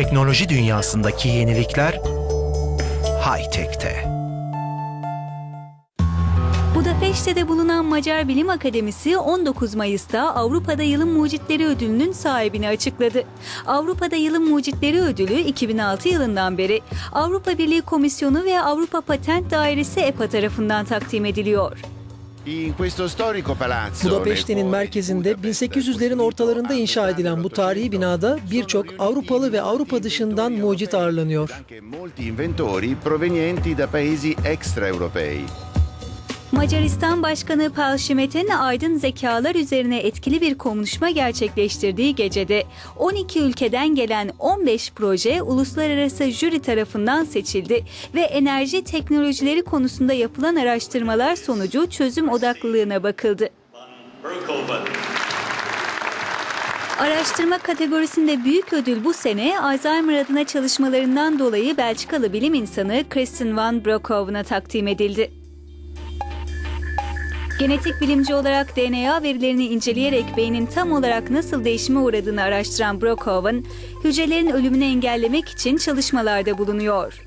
Teknoloji dünyasındaki yenilikler high-tech'te. Budapeşte'de bulunan Macar Bilim Akademisi 19 Mayıs'ta Avrupa'da Yılın Mucitleri Ödülü'nün sahibini açıkladı. Avrupa'da Yılın Mucitleri Ödülü 2006 yılından beri Avrupa Birliği Komisyonu ve Avrupa Patent Dairesi EPA tarafından takdim ediliyor. In questo storico palazzo Budapeşte'nin merkezinde Budapest, 1800'lerin ortalarında inşa edilen bu tarihi binada birçok Avrupalı ve Avrupa dışından mucit ağırlanıyor. Macaristan Başkanı Paul Schmitt'in aydın zekalar üzerine etkili bir konuşma gerçekleştirdiği gecede 12 ülkeden gelen 15 proje uluslararası jüri tarafından seçildi ve enerji teknolojileri konusunda yapılan araştırmalar sonucu çözüm odaklılığına bakıldı. Araştırma kategorisinde büyük ödül bu sene Alzheimer adına çalışmalarından dolayı Belçikalı bilim insanı Kristen van Broekhoven'a takdim edildi. Genetik bilimci olarak DNA verilerini inceleyerek beynin tam olarak nasıl değişime uğradığını araştıran Broekhoven, hücrelerin ölümünü engellemek için çalışmalarda bulunuyor.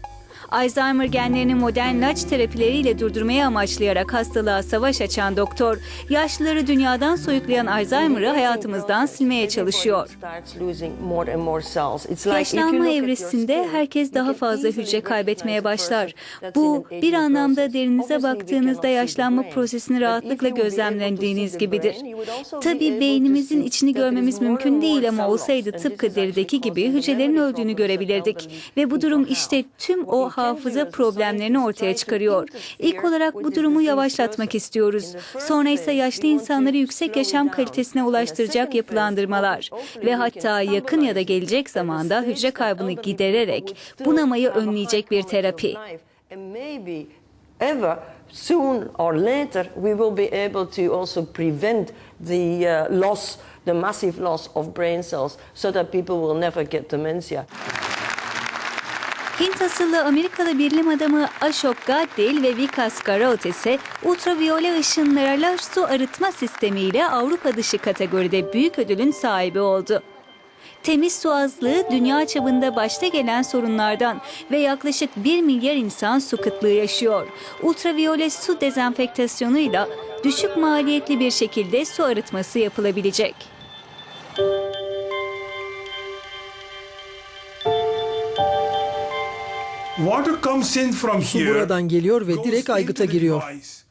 Alzheimer genlerini modern ilaç terapileriyle durdurmaya amaçlayarak hastalığa savaş açan doktor, yaşlıları dünyadan soyutlayan Alzheimer'ı hayatımızdan silmeye çalışıyor. Yaşlanma evresinde herkes daha fazla hücre kaybetmeye başlar. Bu bir anlamda derinize baktığınızda yaşlanma prosesini rahatlıkla gözlemlediğiniz gibidir. Tabii beynimizin içini görmemiz mümkün değil ama olsaydı tıpkı derideki gibi hücrelerin öldüğünü görebilirdik. Ve bu durum işte tüm o hafıza problemlerini ortaya çıkarıyor. İlk olarak bu durumu yavaşlatmak istiyoruz. Sonra ise yaşlı insanları yüksek yaşam kalitesine ulaştıracak yapılandırmalar ve hatta yakın ya da gelecek zamanda hücre kaybını gidererek bunamayı önleyecek bir terapi. ever soon or later we will be able to also prevent the uh, loss the massive loss of brain cells so that people will never get dementia Hint asıllı Amerikalı bilim adamı Ashok Gaddil ve Vikas Garot ise ultraviyole ışınlarla su arıtma sistemiyle Avrupa dışı kategoride büyük ödülün sahibi oldu. Temiz su azlığı dünya çapında başta gelen sorunlardan ve yaklaşık 1 milyar insan su kıtlığı yaşıyor. Ultraviyole su dezenfektasyonuyla düşük maliyetli bir şekilde su arıtması yapılabilecek. Su here, buradan geliyor ve goes direkt aygıta into the giriyor.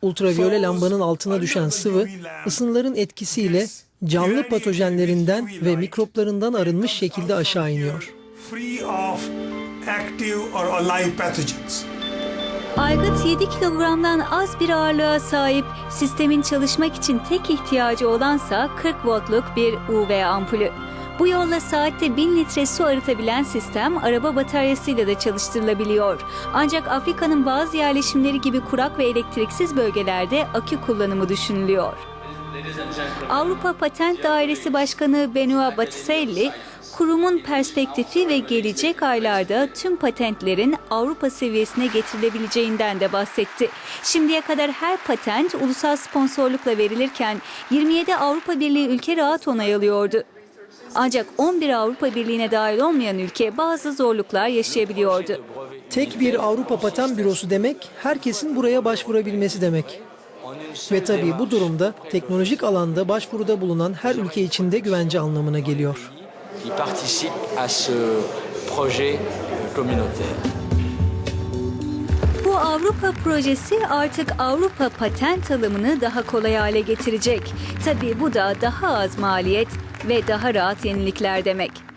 Ultraviyole lambanın altına under düşen the sıvı ısınların etkisiyle canlı patojenlerinden ve mikroplarından arınmış şekilde aşağı iniyor. here Free of active or alive pathogens. Aygıt 7 kilogramdan az bir ağırlığa sahip, sistemin çalışmak için tek ihtiyacı olansa 40 voltluk bir UV ampulü. Bu yolla saatte 1000 litre su arıtabilen sistem araba bataryasıyla da çalıştırılabiliyor. Ancak Afrika'nın bazı yerleşimleri gibi kurak ve elektriksiz bölgelerde akü kullanımı düşünülüyor. Avrupa Patent Dairesi Başkanı Benoît Batistelli, kurumun perspektifi ve gelecek aylarda tüm patentlerin Avrupa seviyesine getirilebileceğinden de bahsetti. Şimdiye kadar her patent ulusal sponsorlukla verilirken 27 Avrupa Birliği ülke rahat onay alıyordu. Ancak 11 Avrupa Birliği'ne dahil olmayan ülke bazı zorluklar yaşayabiliyordu. Tek bir Avrupa Patent Bürosu demek herkesin buraya başvurabilmesi demek. Ve tabii bu durumda teknolojik alanda başvuruda bulunan her ülke için de güvence anlamına geliyor. qui participent à ce projet communautaire. Bu Avrupa projesi artık Avrupa patent alımını daha kolay hale getirecek. Tabii bu da daha az maliyet ve daha rahat yenilikler demek.